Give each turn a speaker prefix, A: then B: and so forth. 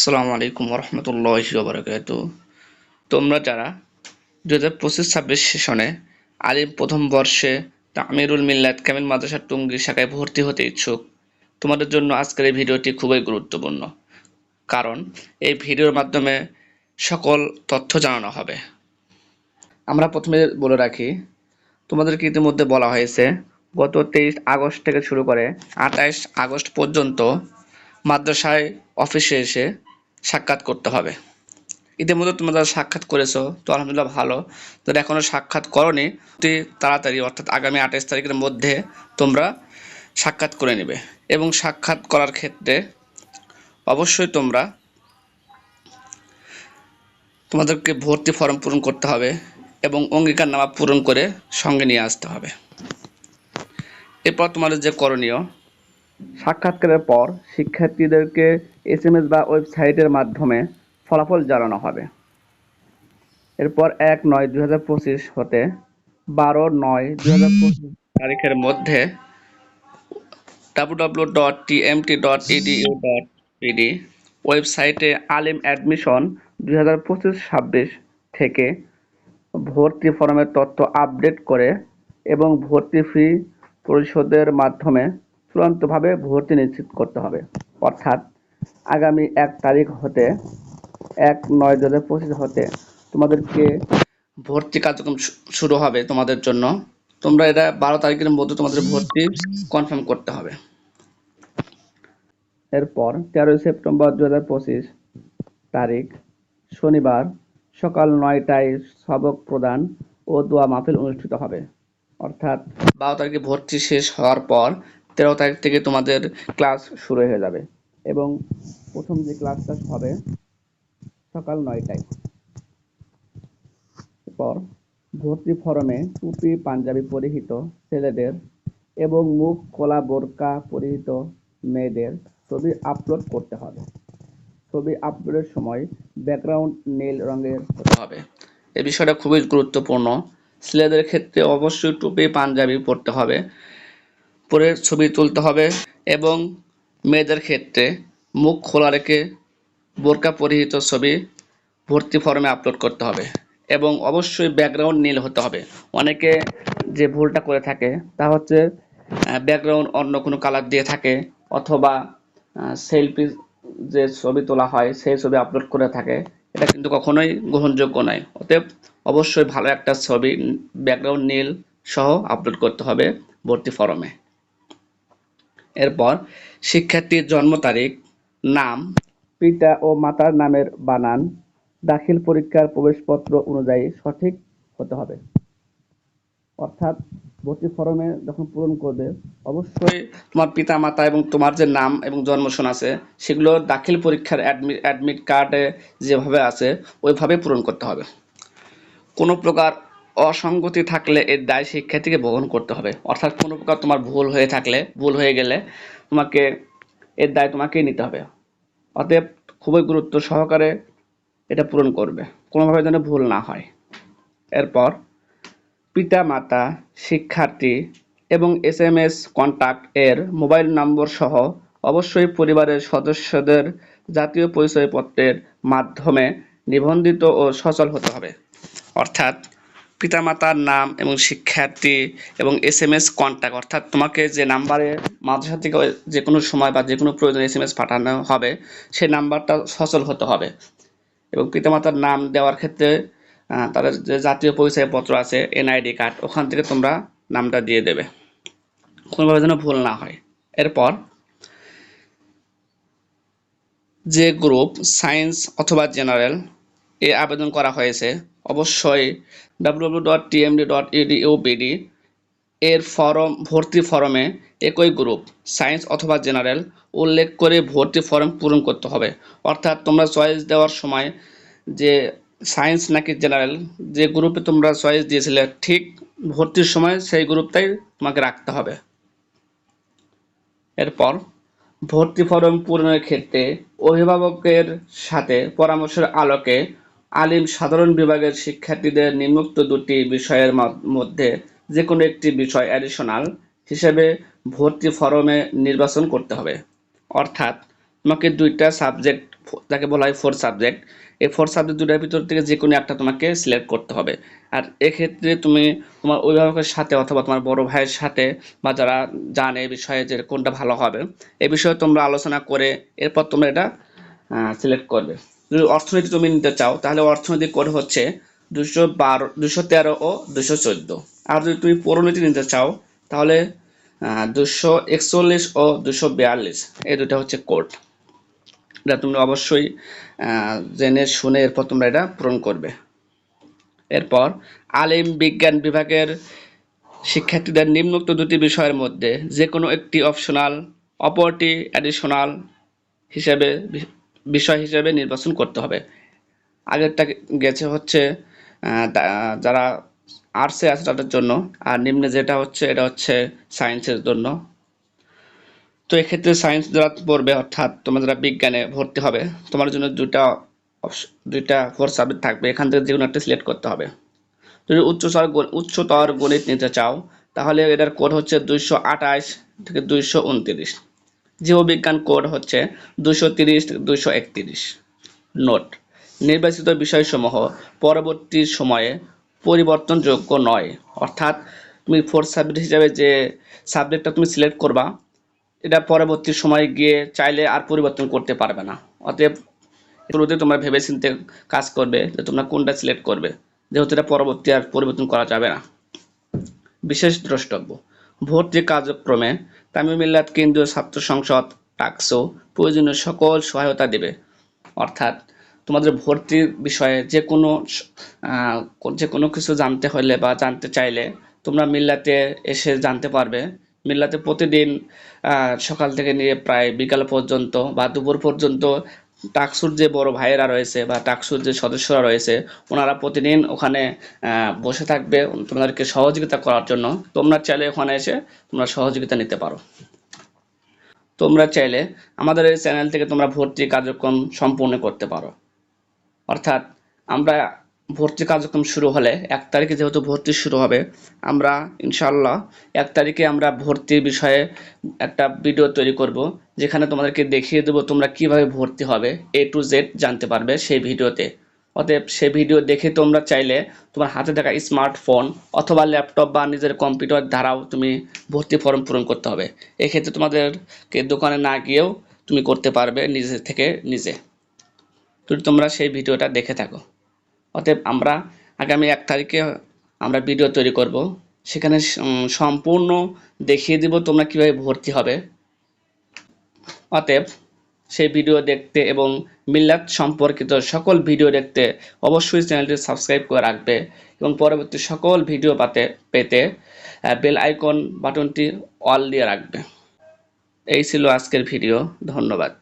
A: আসসালামু আলাইকুম রহমতুল্লাহ বারকাত তোমরা যারা দু হাজার পঁচিশ ছাব্বিশ সেশনে আলিম প্রথম বর্ষে আমিরুল মিল্লাত কামিল মাদ্রাসা টুঙ্গি শাখায় ভর্তি হতে ইচ্ছুক, তোমাদের জন্য আজকের এই ভিডিওটি খুবই গুরুত্বপূর্ণ। কারণ এই ভিডিওর মাধ্যমে সকল তথ্য জানানো হবে। আমরা প্রথমে বলে রাখি, তোমাদেরকে ইতিমধ্যে বলা হয়েছে, গত তেইশ আগস্ট থেকে শুরু করে আঠাইশ আগস্ট পর্যন্ত মাদ্রাসায় অফিসে এসে সাক্ষাৎ করতে হবে। ইতিমধ্যে তোমরা যারা সাক্ষাৎ করেছ, তো আলহামদুলিল্লাহ ভালো। যারা এখনও সাক্ষাৎ করনি, অতি তাড়াতাড়ি, অর্থাৎ আগামী আঠাশ তারিখের মধ্যে তোমরা সাক্ষাৎ করে নেবে। এবং সাক্ষাৎ করার ক্ষেত্রে অবশ্যই তোমরা তোমাদেরকে ভর্তি ফর্ম পূরণ করতে হবে এবং অঙ্গীকার অঙ্গীকারনামা পূরণ করে সঙ্গে নিয়ে আসতে হবে। এরপর তোমাদের যে করণীয় সাক্ষাৎকারের পর শিক্ষার্থীদেরকে এসএমএস বা ওয়েবসাইটের মাধ্যমে ফলাফল জানানো হবে। এরপর এক নয় দুই হাজার পঁচিশ হতে বারো নয় দুই হাজার পঁচিশ তারিখের মধ্যে W dot TMT dot EDU dot PD ওয়েবসাইটে আলিম অ্যাডমিশন দুই হাজার পঁচিশ ছাব্বিশ থেকে ভর্তি ফর্মের তথ্য আপডেট করে এবং ভর্তি ফি পরিশোধের মাধ্যমে চূড়ান্তভাবে ভর্তি নিশ্চিত করতে হবে। অর্থাৎ আগামী এক তারিখ হতে এক নয় দু হাজার পঁচিশ হতে তোমাদেরকে ভর্তি কার্যক্রম শুরু হবে তোমাদের জন্য। তোমরা এটা বারো তারিখের মধ্যে তোমাদের ভর্তি কনফার্ম করতে হবে। এরপর তেরোই সেপ্টেম্বর দু হাজার পঁচিশ তারিখ, শনিবার সকাল নয়টায় সবক প্রদান ও দোয়া মাহফিল অনুষ্ঠিত হবে। অর্থাৎ বারো তারিখে ভর্তি শেষ হওয়ার পর তেরো তারিখ থেকে তোমাদের ক্লাস শুরু হয়ে যাবে। এবং প্রথম যে ক্লাসটা হবে সকাল নয়টায়। এরপর ভর্তি ফরমে টুপি, পাঞ্জাবি পরিহিত ছেলেদের এবং মুখ খোলা বোরকা পরিহিত মেয়েদের ছবি আপলোড করতে হবে। ছবি আপলোডের সময় ব্যাকগ্রাউন্ড নীল রঙের হতে হবে। এই বিষয়টা খুবই গুরুত্বপূর্ণ। ছেলেদের ক্ষেত্রে অবশ্যই টুপি, পাঞ্জাবি পরতে হবে। পরে ছবি তুলতে হবে এবং মেয়েদের ক্ষেত্রে মুখ খোলা রেখে বোরকা পরিহিত ছবি ভর্তি ফর্মে আপলোড করতে হবে এবং অবশ্যই ব্যাকগ্রাউন্ড নীল হতে হবে। অনেকে যে ভুলটা করে থাকে তা হচ্ছে ব্যাকগ্রাউন্ড অন্য কোনো কালার দিয়ে থাকে অথবা সেলফি যে ছবি তোলা হয় সেই ছবি আপলোড করে থাকে। এটা কিন্তু কখনোই গ্রহণযোগ্য নয়। অতএব অবশ্যই ভালো একটা ছবি ব্যাকগ্রাউন্ড নীল সহ আপলোড করতে হবে ভর্তি ফর্মে এরপর শিক্ষার্থীর জন্ম তারিখ, নাম, পিতা ও মাতার নামের বানান, দাখিল পরীক্ষার প্রবেশপত্র অনুযায়ী সঠিক হতে হবে। অর্থাৎ ভর্তি ফর্মে যখন পূরণ করবে, অবশ্যই তোমার পিতা, মাতা এবং তোমার যে নাম এবং জন্মসন আছে, সেগুলো দাখিল পরীক্ষার অ্যাডমিট অ্যাডমিট কার্ডে যেভাবে আছে, ওইভাবে পূরণ করতে হবে। কোনো প্রকার অসঙ্গতি থাকলে এর দায় শিক্ষার্থীকে বহন করতে হবে। অর্থাৎ কোনো প্রকার তোমার ভুল হয়ে থাকলে, ভুল হয়ে গেলে তোমাকে এর দায় তোমাকেই নিতে হবে। অতএব খুবই গুরুত্ব সহকারে এটা পূরণ করবে। কোনোভাবে যেন ভুল না হয়। এরপর পিতা, মাতা, শিক্ষার্থী এবং এস এম এস কন্ট্যাক্ট এর মোবাইল নম্বর সহ অবশ্যই পরিবারের সদস্যদের জাতীয় পরিচয়পত্রের মাধ্যমে নিবন্ধিত ও সচল হতে হবে। অর্থাৎ পিতামাতার নাম এবং শিক্ষার্থী এবং এস এম এস কন্ট্যাক্ট অর্থাৎ তোমাকে যে নাম্বারে মাদ্রাসা থেকে যে কোনো সময় বা যে কোনো প্রয়োজনে এস এম এস পাঠানো হবে সেই নাম্বারটা সচল হতে হবে। এবং পিতামাতার নাম দেওয়ার ক্ষেত্রে তাদের যে জাতীয় পরিচয়পত্র আছে এনআইডি কার্ড ওখান থেকে তোমরা নামটা দিয়ে দেবে। কোনোভাবে যেন ভুল না হয়। এরপর, যে গ্রুপ সায়েন্স অথবা জেনারেল এ আবেদন করা হয়েছে। অবশ্যই W dot TMD dot EDU BD এর ফরম, ভর্তি ফরমে একই গ্রুপ, সায়েন্স অথবা জেনারেল, উল্লেখ করে ভর্তি ফর্ম পূরণ করতে হবে। অর্থাৎ তোমরা চয়েস দেওয়ার সময় যে সায়েন্স নাকি জেনারেল, যে গ্রুপে তোমরা চয়েস দিয়েছিলে, ঠিক ভর্তির সময় সেই গ্রুপটাই তোমাকে রাখতে হবে। এরপর, ভর্তি ফর্ম পূরণের ক্ষেত্রে অভিভাবকের সাথে পরামর্শের আলোকে আলিম সাধারণ বিভাগের শিক্ষার্থীদের নিম্নোক্ত দুটি বিষয়ের মধ্যে যে কোনো একটি বিষয় অ্যাডিশনাল হিসেবে ভর্তি ফরমে নির্বাচন করতে হবে। অর্থাৎ তোমাকে দুইটা সাবজেক্ট যাকে বলা হয় ফোর সাবজেক্ট এই ফোর সাবজেক্ট দুটার ভিতর থেকে যে কোনো একটা তোমাকে সিলেক্ট করতে হবে। আর এক্ষেত্রে তুমি তোমার অভিভাবকের সাথে অথবা তোমার বড় ভাইয়ের সাথে বা যারা জানে এই বিষয়ে যে কোনটা ভালো হবে, এ বিষয়ে তোমরা আলোচনা করে এরপর তোমরা এটা সিলেক্ট করবে। যদি অর্থনীতি তুমি নিতে চাও, তাহলে অর্থনীতি কোড হচ্ছে দুশো বারো দুশো তেরো ও দুশো চোদ্দ। আর যদি তুমি পরিণতি নিতে চাও, তাহলে দুশো একচল্লিশ ও দুশো বিয়াল্লিশ। এই দুটা হচ্ছে কোড এটা তুমি অবশ্যই জেনে শুনে এরপর তোমরা এটা পূরণ করবে। এরপর, আলিম বিজ্ঞান বিভাগের শিক্ষার্থীদের নিম্নোক্ত দুটি বিষয়ের মধ্যে যে কোনো একটি অপশনাল অপরটি অ্যাডিশনাল হিসেবে বিষয় হিসেবে নির্বাচন করতে হবে। আগেরটা গেছে হচ্ছে যারা আর্টসে আছে তাদের জন্য, আর নিম্নে যেটা হচ্ছে, এটা হচ্ছে সায়েন্সের জন্য। তো এক্ষেত্রে সায়েন্স যারা পড়বে, অর্থাৎ তোমরা যারা বিজ্ঞানে ভর্তি হবে, তোমার জন্য দুটা দুইটা ফোর সাবজেক্ট থাকবে। এখান থেকে যে কোনো একটা সিলেক্ট করতে হবে। যদি উচ্চতর উচ্চতর গণিত নিতে চাও, তাহলে এটার কোড হচ্ছে দুইশো আঠাশ থেকে দুইশো উনত্রিশ। জীববিজ্ঞান কোড হচ্ছে দুইশো তিরিশ দুইশো একত্রিশ। নোট, নির্বাচিত বিষয়সমূহ পরবর্তী সময়ে পরিবর্তনযোগ্য নয়। অর্থাৎ তুমি ফোর্থ সাবজেক্ট হিসাবে যে সাবজেক্টটা তুমি সিলেক্ট করবা, এটা পরবর্তী সময়ে গিয়ে চাইলে আর পরিবর্তন করতে পারবে না। অতএব শুরুতে তোমরা ভেবেচিন্তে কাজ করবে যে তোমরা কোনটা সিলেক্ট করবে। যেহেতু এটা পরবর্তী আর পরিবর্তন করা যাবে না। বিশেষ দ্রষ্টব্য, ভর্তি কার্যক্রমে তামিম মিল্লাত কেন্দ্রীয় ছাত্র সংসদ টাকসো প্রয়োজনীয় সকল সহায়তা দেবে। অর্থাৎ তোমাদের ভর্তির বিষয়ে যে কোনো যে কোনো কিছু জানতে হলে বা জানতে চাইলে তোমরা মিল্লাতে এসে জানতে পারবে। মিল্লাতে প্রতিদিন সকাল থেকে নিয়ে প্রায় বিকাল পর্যন্ত বা দুপুর পর্যন্ত টাকসুর যে বড় ভাইয়েরা রয়েছে বা টাকসুর যে সদস্যরা রয়েছে, ওনারা প্রতিদিন ওখানে বসে থাকবে তোমাদেরকে সহযোগিতা করার জন্য। তোমরা চাইলে ওখানে এসে তোমরা সহযোগিতা নিতে পারো। তোমরা চাইলে আমাদের এই চ্যানেল থেকে তোমরা ভর্তি কার্যক্রম সম্পূর্ণ করতে পারো। অর্থাৎ আমরা ভর্তি কার্যক্রম শুরু হলে এক তারিখে যেহেতু ভর্তি শুরু হবে, আমরা ইনশাল্লাহ এক তারিখে আমরা ভর্তির বিষয়ে একটা ভিডিও তৈরি করব, যেখানে তোমাদেরকে দেখিয়ে দেবো তোমরা কীভাবে ভর্তি হবে এ টু জেড জানতে পারবে সেই ভিডিওতে। অতএব সেই ভিডিও দেখে তোমরা চাইলে তোমার হাতে থাকা স্মার্টফোন অথবা ল্যাপটপ বা নিজের কম্পিউটার দ্বারাও তুমি ভর্তি ফর্ম পূরণ করতে হবে। এক্ষেত্রে তোমাদেরকে দোকানে না গিয়েও তুমি করতে পারবে নিজে থেকে নিজে। যদি তোমরা সেই ভিডিওটা দেখে থাকো। অতএব আমরা আগামী এক তারিখে আমরা ভিডিও তৈরি করব। সেখানে সম্পূর্ণ দেখিয়ে দিব তোমরা কীভাবে ভর্তি হবে। অতএব সেই ভিডিও দেখতে এবং মিল্লাত সম্পর্কিত সকল ভিডিও দেখতে অবশ্যই চ্যানেলটি সাবস্ক্রাইব করে রাখবে এবং পরবর্তী সকল ভিডিও পাতে, পেতে বেল আইকন বাটনটি অল দিয়ে রাখবে। এই ছিল আজকের ভিডিও ধন্যবাদ।